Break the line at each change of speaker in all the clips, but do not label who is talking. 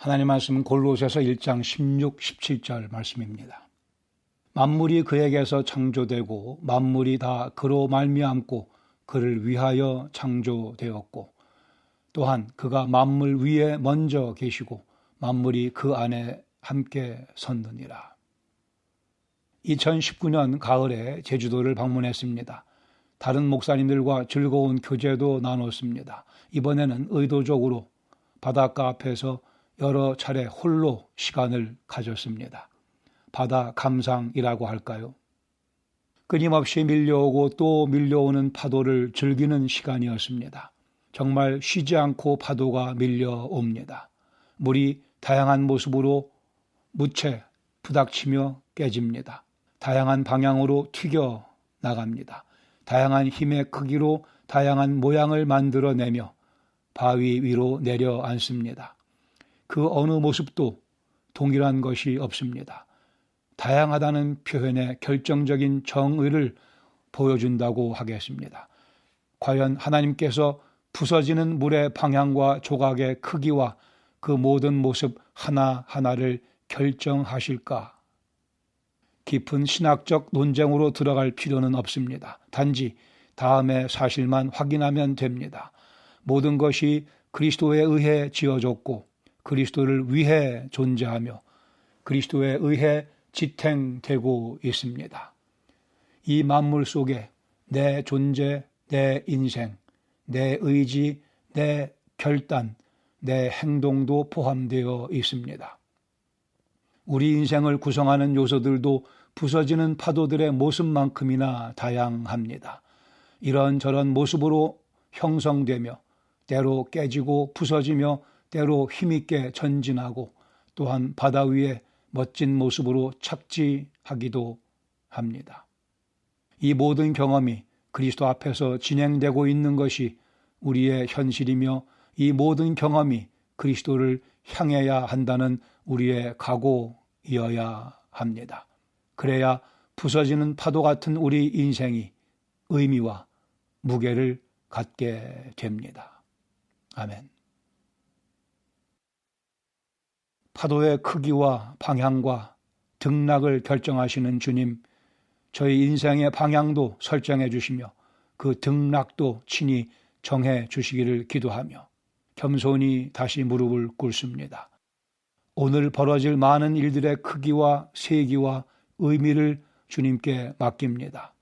하나님 말씀은 골로새서 1장 16, 17절 말씀입니다. 만물이 그에게서 창조되고 만물이 다 그로 말미암고 그를 위하여 창조되었고 또한 그가 만물 위에 먼저 계시고 만물이 그 안에 함께 섰느니라. 2019년 가을에 제주도를 방문했습니다. 다른 목사님들과 즐거운 교제도 나눴습니다. 이번에는 의도적으로 바닷가 앞에서 여러 차례 홀로 시간을 가졌습니다. 바다 감상이라고 할까요? 끊임없이 밀려오고 또 밀려오는 파도를 즐기는 시간이었습니다. 정말 쉬지 않고 파도가 밀려옵니다. 물이 다양한 모습으로 무채 부닥치며 깨집니다. 다양한 방향으로 튀겨 나갑니다. 다양한 힘의 크기로 다양한 모양을 만들어내며 바위 위로 내려앉습니다. 그 어느 모습도 동일한 것이 없습니다. 다양하다는 표현의 결정적인 정의를 보여준다고 하겠습니다. 과연 하나님께서 부서지는 물의 방향과 조각의 크기와 그 모든 모습 하나하나를 결정하실까? 깊은 신학적 논쟁으로 들어갈 필요는 없습니다. 단지 다음의 사실만 확인하면 됩니다. 모든 것이 그리스도에 의해 지어졌고 그리스도를 위해 존재하며 그리스도에 의해 지탱되고 있습니다. 이 만물 속에 내 존재, 내 인생, 내 의지, 내 결단, 내 행동도 포함되어 있습니다. 우리 인생을 구성하는 요소들도 부서지는 파도들의 모습만큼이나 다양합니다. 이런저런 모습으로 형성되며 때로 깨지고 부서지며 때로 힘있게 전진하고 또한 바다 위에 멋진 모습으로 착지하기도 합니다. 이 모든 경험이 그리스도 앞에서 진행되고 있는 것이 우리의 현실이며 이 모든 경험이 그리스도를 향해야 한다는 우리의 각오이어야 합니다. 그래야 부서지는 파도 같은 우리 인생이 의미와 무게를 갖게 됩니다. 아멘. 파도의 크기와 방향과 등락을 결정하시는 주님, 저희 인생의 방향도 설정해 주시며 그 등락도 친히 정해 주시기를 기도하며 겸손히 다시 무릎을 꿇습니다. 오늘 벌어질 많은 일들의 크기와 세기와 의미를 주님께 맡깁니다.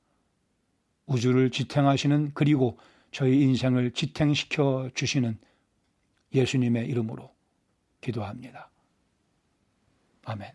우주를 지탱하시는 그리고 저희 인생을 지탱시켜 주시는 예수님의 이름으로 기도합니다. 아멘.